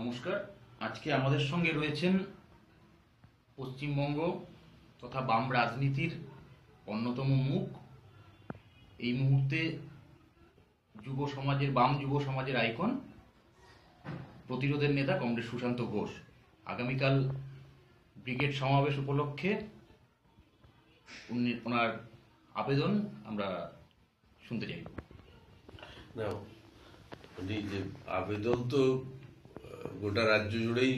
নমস্কার। আজকে আমাদের সঙ্গে রয়েছেন পশ্চিমবঙ্গ তথা বাম রাজনীতির অন্যতম মুখ। এই মুহূর্তে যুব সমাজের, বাম যুব সমাজের আইকন প্রতিরোধের নেতা কংগ্রেস সুশান্ত ঘোষ। আগামীকাল ব্রিগেড সমাবেশ উপলক্ষে ওনার আবেদন আমরা শুনতে চাইব। যে আবেদন তো গোটা রাজ্য জুড়েই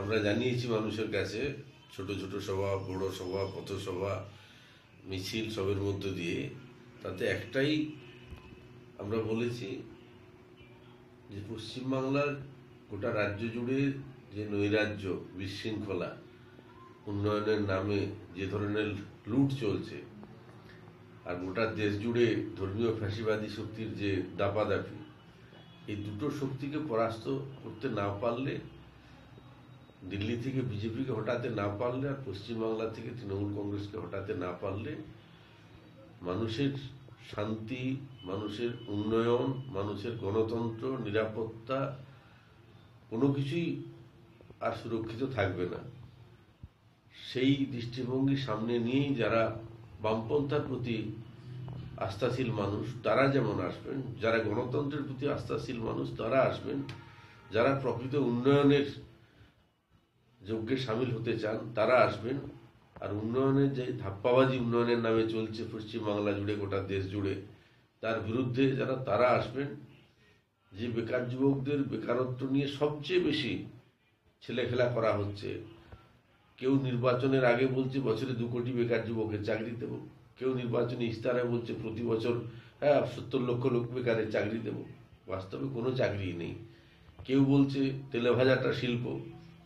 আমরা জানিয়েছি মানুষের কাছে, ছোট ছোট সভা, বড় সভা পথসভা মিছিল সবের মধ্য দিয়ে। তাতে একটাই আমরা বলেছি যে পশ্চিমবাংলার গোটা রাজ্য জুড়ে যে নৈরাজ্য, বিশৃঙ্খলা, উন্নয়নের নামে যে ধরনের লুট চলছে, আর গোটা দেশ জুড়ে ধর্মীয় ফ্যাসিবাদী শক্তির যে দাপাদাপি এই দুটো শক্তিকে পরাস্ত করতে না পারলে, দিল্লি থেকে বিজেপিকে হটাতে না পারলে আর পশ্চিমবাংলা থেকে তৃণমূল কংগ্রেসকে হটাতে না পারলে, মানুষের শান্তি, মানুষের উন্নয়ন, মানুষের গণতন্ত্র, নিরাপত্তা কোনো কিছুই আর সুরক্ষিত থাকবে না। সেই দৃষ্টিভঙ্গি সামনে নিয়েই যারা বামপন্থার প্রতি আস্থাশীল মানুষ, তারা যেমন আসবেন, যারা গণতন্ত্রের প্রতি আস্থাশীল মানুষ, তারা আসবেন। যারা প্রকৃত উন্নয়নের যজ্ঞে সামিল হতে চান, তারা আসবেন। আর উন্নয়নের যে ধাপ্পাবাজি উন্নয়নের নামে চলছে পশ্চিমবাংলা জুড়ে, গোটা দেশ জুড়ে, তার বিরুদ্ধে যারা, তারা আসবেন। যে বেকার যুবকদের বেকারত্ব নিয়ে সবচেয়ে বেশি ছেলেখেলা করা হচ্ছে, কেউ নির্বাচনের আগে বলছে, বছরে দু কোটি বেকার যুবকের চাকরি দেব। কেউ নির্বাচনী ইস্তারে বলছে প্রতি বছর হ্যাঁ সত্তর লক্ষ লোক বেকারের চাকরি দেব। বাস্তবে কোনো চাকরি নেই। কেউ বলছে তেলে ভাজাটা শিল্প,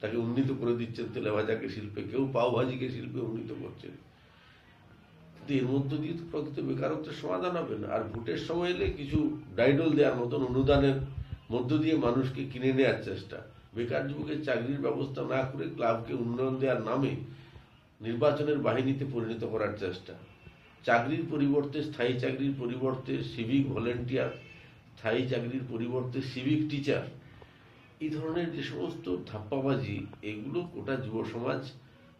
তাকে উন্নীত করে দিচ্ছেন তেলে ভাজাকে শিল্পে। কেউ পাও ভাজিকে শিল্পে উন্নীত করছেন। কিন্তু এর মধ্য দিয়ে তো প্রকৃত বেকারত্বের সমাধান হবে না। আর ভোটের সময় এলে কিছু ডাইডল দেওয়ার মতন অনুদানের মধ্য দিয়ে মানুষকে কিনে নেওয়ার চেষ্টা। বেকার যুবকের চাকরির ব্যবস্থা না করে ক্লাবকে উন্নয়ন দেওয়ার নামে নির্বাচনের বাহিনীতে পরিণত করার চেষ্টা। চাকরির পরিবর্তে, স্থায়ী চাকরির পরিবর্তে সিভিক ভলেন্টিয়ার স্থায়ী চাকরির পরিবর্তে সিভিক টিচার এই ধরনের যে সমস্ত ধাপ্পাবাজি, এগুলো গোটা যুব সমাজ,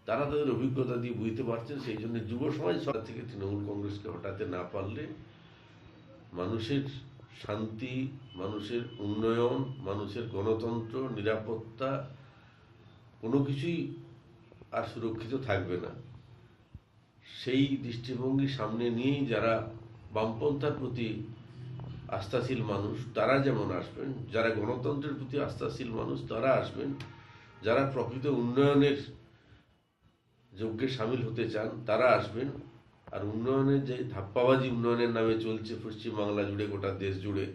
তারা তাদের অভিজ্ঞতা দিয়ে বুঝতে পারছেন। সেই জন্য যুব সমাজ সরকার থেকে তৃণমূল কংগ্রেসকে হটাতে না পারলে মানুষের শান্তি, মানুষের উন্নয়ন, মানুষের গণতন্ত্র, নিরাপত্তা কোনো কিছুই আর সুরক্ষিত থাকবে না। সেই দৃষ্টিভঙ্গি সামনে নিয়েই যারা বামপন্থার প্রতি আস্থাশীল মানুষ, তারা যেমন আসবেন, যারা গণতন্ত্রের প্রতি আস্থাশীল মানুষ, তারা আসবেন। যারা প্রকৃত উন্নয়নের যজ্ঞে সামিল হতে চান, তারা আসবেন। আর উন্নয়নের যে ধাপ্পাবাজি উন্নয়নের নামে চলছে পশ্চিমবাংলা জুড়ে, গোটা দেশ জুড়ে,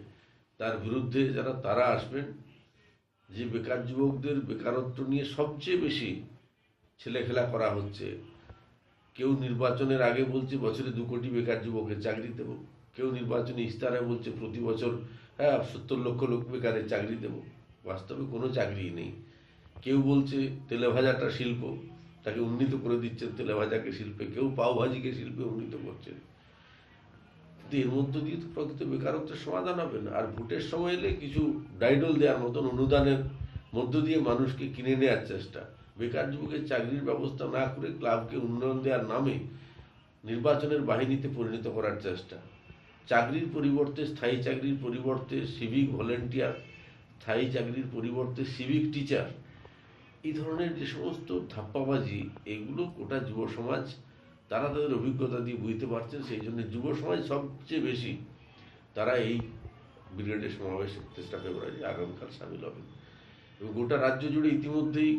তার বিরুদ্ধে যারা, তারা আসবেন। যে বেকার যুবকদের বেকারত্ব নিয়ে সবচেয়ে বেশি ছেলেখেলা করা হচ্ছে কেউ নির্বাচনের আগে বলছে বছরে দু কোটি বেকার যুবকের চাকরি দেব। কেউ নির্বাচনী ইস্তারে বলছে প্রতি বছর হ্যাঁ সত্তর লক্ষ লোক বেকারের চাকরি দেব। বাস্তবে কোনো চাকরি নেই। কেউ বলছে তেলেভাজাটা শিল্প, তাকে উন্নীত করে দিচ্ছেন তেলেভাজাকে শিল্পে। কেউ পাওভাজিকে শিল্পে উন্নীত করছেন। কিন্তু এর মধ্য দিয়ে তো প্রকৃত বেকারত্বের সমাধান হবে না। আর ভোটের সময় এলে কিছু ডাইডল দেওয়ার মতন অনুদানের মধ্য দিয়ে মানুষকে কিনে নেওয়ার চেষ্টা। বেকার যুবকের চাকরির ব্যবস্থা না করে ক্লাবকে উন্নয়ন দেওয়ার নামে নির্বাচনের বাহিনীতে পরিণত করার চেষ্টা। চাকরির পরিবর্তে স্থায়ী চাকরির পরিবর্তে সিভিক ভলেন্টিয়ার স্থায়ী চাকরির পরিবর্তে সিভিক টিচার এই ধরনের যে সমস্ত ধাপ্পাবাজি, এগুলো গোটা যুব সমাজ, তারা তাদের অভিজ্ঞতা দিয়ে বুঝতে পারছেন, সেই জন্য যুব সমাজ সবচেয়ে বেশি তারা এই ব্রিগেডের সমাবেশে তেসরা ফেব্রুয়ারি আগামীকাল সামিল হবেন। এবং গোটা রাজ্য জুড়ে ইতিমধ্যেই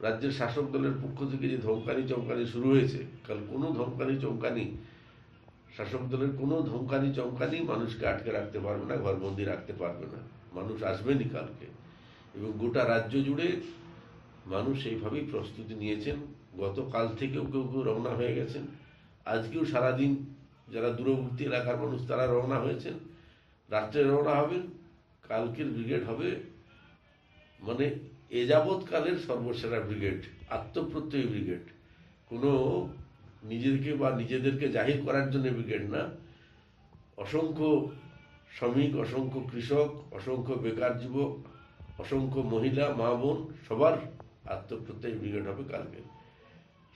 রাজ্যের শাসক দলের পক্ষ থেকে যে ধমকানি চমকানি শুরু হয়েছে কাল কোনো ধমকানি চমকানি, শাসক দলের কোনো ধমকানি চমকানি মানুষকে আটকে রাখতে পারবে না, ঘরবন্দি রাখতে পারবে না। মানুষ আসবেনই কালকে। এবং গোটা রাজ্য জুড়ে মানুষ এইভাবেই প্রস্তুতি নিয়েছেন। গতকাল থেকেও কেউ কেউ রওনা হয়ে গেছেন। আজকেও সারাদিন যারা দূরবর্তী এলাকার মানুষ, তারা রওনা হয়েছেন। রাত্রে রওনা হবেন, কালকের ব্রিগেড হবে মানে এ যাবৎকালের সর্বসেরা ব্রিগেড, আত্মপ্রত্যয়ী ব্রিগেড। কোনো নিজেদেরকে বা নিজেদেরকে জাহির করার জন্য ব্রিগেড না। অসংখ্য শ্রমিক, অসংখ্য কৃষক, অসংখ্য বেকার যুবক, অসংখ্য মহিলা, মা, বোন, সবার আত্মপ্রত্যয়ী ব্রিগেড হবে কালকে।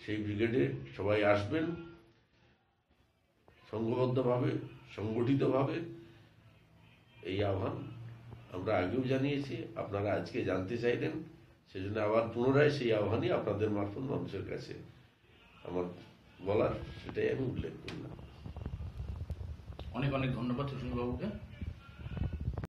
সেই ব্রিগেডে সবাই আসবেন সংঘবদ্ধভাবে সংগঠিতভাবে, এই আহ্বান। আমরা আগেও জানিয়েছি আপনারা আজকে জানতে চাইলেন সেজন্য আবার পুনরায় সেই আহ্বানই আপনাদের মারফত মানুষের কাছে আমার বলার সেটাই আমি উল্লেখ করলাম অনেক অনেক ধন্যবাদ সুশীল বাবুকে